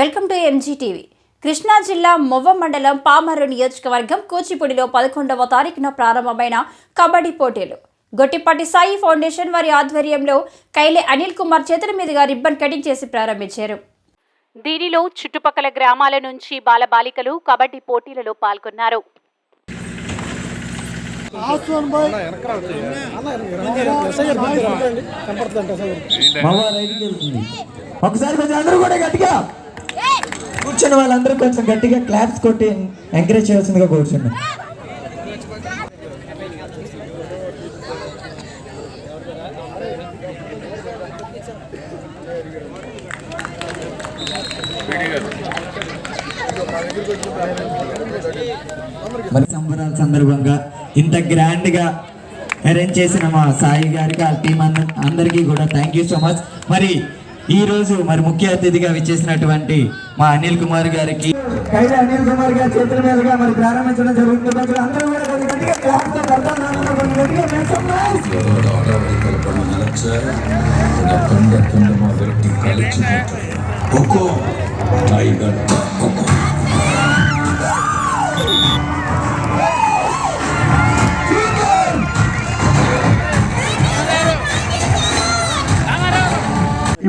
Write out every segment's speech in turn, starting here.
Welcome to ఎంజీటీవీ Krishna జిల్లా మొవ్వ మండలం పామరు నియోజకవర్గం కూచిపూడిలో పదకొండవ తారీఖున ప్రారంభమైన కబడ్డీ పోటీలు. గొట్టిపాటి సాయి ఫౌండేషన్ వారి ఆధ్వర్యంలో కైలే అనిల్ కుమార్ చేతుల మీదుగా రిబ్బన్ కటింగ్ చేసి ప్రారంభించారు. దీనిలో చుట్టుపక్కల గ్రామాల నుంచి బాలబాలికలు కబడ్డీ పోటీలలో పాల్గొన్నారు. ఒకసారి కొంచెం అందరూ కూడా గట్టిగా. కూర్చున్న వాళ్ళందరూ కొంచెం గట్టిగా క్లాప్స్ కొట్టి ఎంకరేజ్ చేయాల్సిందిగా కూర్చున్నాం మరి సంబరాల సందర్భంగా ఇంత గ్రాండ్గా అరేంజ్ చేసిన మా సాయి గారికి ఆ టీం అందరికీ కూడా థ్యాంక్ యూ సో మచ్ మరి ఈ రోజు మరి ముఖ్య అతిథిగా విచ్చేసినటువంటి మా అనిల్ కుమార్ గారికి. కైలా అనిల్ కుమార్ గారి చేతుల మీదుగా మరి ప్రారంభించడం జరుగుతుంది. అందరూ కూడా గట్టిగా claps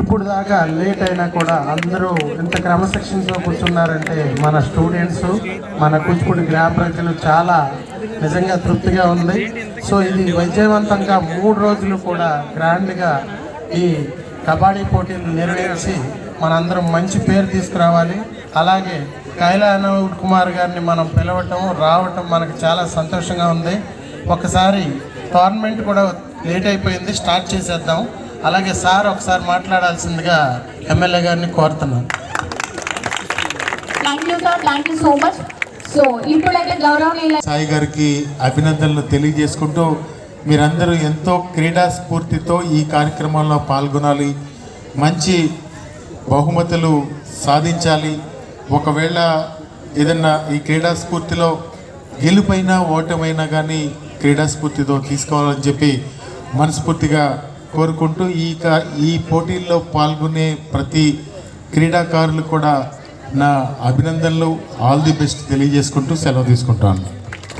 ఇప్పుడు దాకా లేట్ అయినా కూడా అందరూ ఇంత క్రమశిక్షణతో కూర్చున్నారంటే మన స్టూడెంట్స్ మన కూచిపూడి గ్రామ ప్రజలు చాలా నిజంగా తృప్తిగా ఉంది. సో ఇది విజయవంతంగా మూడు రోజులు కూడా గ్రాండ్గా ఈ కబడ్డీ పోటీలు నెరవేర్చి మనందరం మంచి పేరు తీసుకురావాలి. అలాగే కైలా కుమార్ గారిని మనం పిలవటం రావటం మనకు చాలా సంతోషంగా ఉంది. ఒకసారి టోర్నమెంట్ కూడా లేట్ అయిపోయింది స్టార్ట్ చేసేద్దాం. అలాగే సార్ ఒకసారి మాట్లాడాల్సిందిగా ఎమ్మెల్యే గారిని కోరుతున్నాను. సో మచ్ సో ఇప్పుడైతే గౌరవనీయుల సాయి గారికి అభినందనలు తెలియజేసుకుంటూ మీరందరూ ఎంతో క్రీడా స్ఫూర్తితో ఈ కార్యక్రమంలో పాల్గొనాలి. మంచి బహుమతులు సాధించాలి. ఒకవేళ ఏదన్నా ఈ క్రీడా స్ఫూర్తిలో గెలుపైనా ఓటమైనా కానీ క్రీడా స్ఫూర్తితో తీసుకోవాలని చెప్పి మనస్ఫూర్తిగా కోరుకుంటూ ఈ ఈ పోటీల్లో పాల్గొనే ప్రతి క్రీడాకారులు కూడా నా అభినందనలు. ఆల్ ది బెస్ట్ తెలియజేసుకుంటూ సెలవు తీసుకుంటాను.